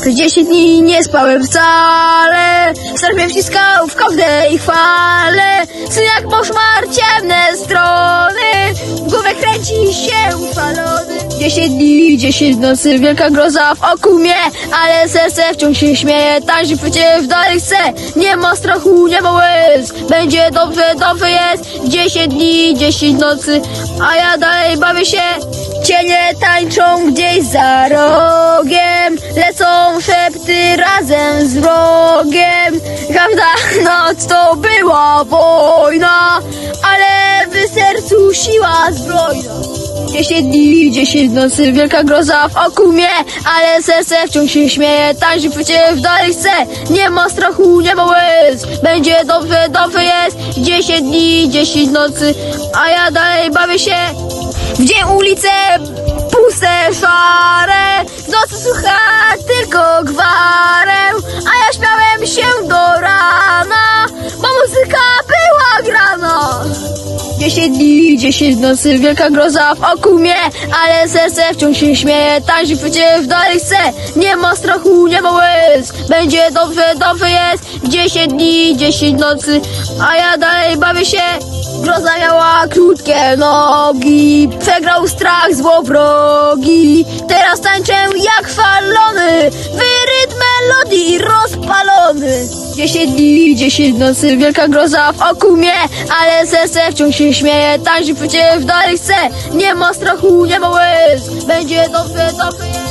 Przez 10 dni nie spałem wcale. Serce mnie wciskał w każdej chwale. Synek koszmar, ciemne strony. W głowie kręci się utrwalony 10 dni, 10 nocy, wielka groza w oku mnie. Ale serce wciąż się śmieje Tańczy przecież dalej chce. Nie ma strachu, nie ma łez. Będzie dobrze, dobrze jest. 10 dni, 10 nocy A ja dalej bawię się. Cienie tańczą gdzieś z wrogiem. Każda noc to była wojna Ale w sercu siła zbrojna. 10 dni, 10 nocy, wielka groza w oku mnie Ale serce wciąż się śmieje, tańczy przecież dalej chce. Nie ma strachu, nie ma łez. Będzie dobrze, dobrze jest. 10 dni, 10 nocy A ja dalej bawię się w dzień ulice puste, szare. W nocy słucha 10 dni, 10 nocy, wielka groza w oku mnie Ale serce wciąż się śmieje, tańczy przecież dalej chce. Nie ma strachu, nie ma łez Będzie dobrze, dobrze jest. 10 dni, 10 nocy A ja dalej bawię się. Groza miała krótkie nogi Przegrał strach, złowrogi Teraz tańczę jak falony 10 dni, 10 nocy, wielka groza w oku mnie Ale serce wciąż się śmieje, tańczy przecież dalej chce Nie ma strachu, nie ma łez Będzie dobrze, dobrze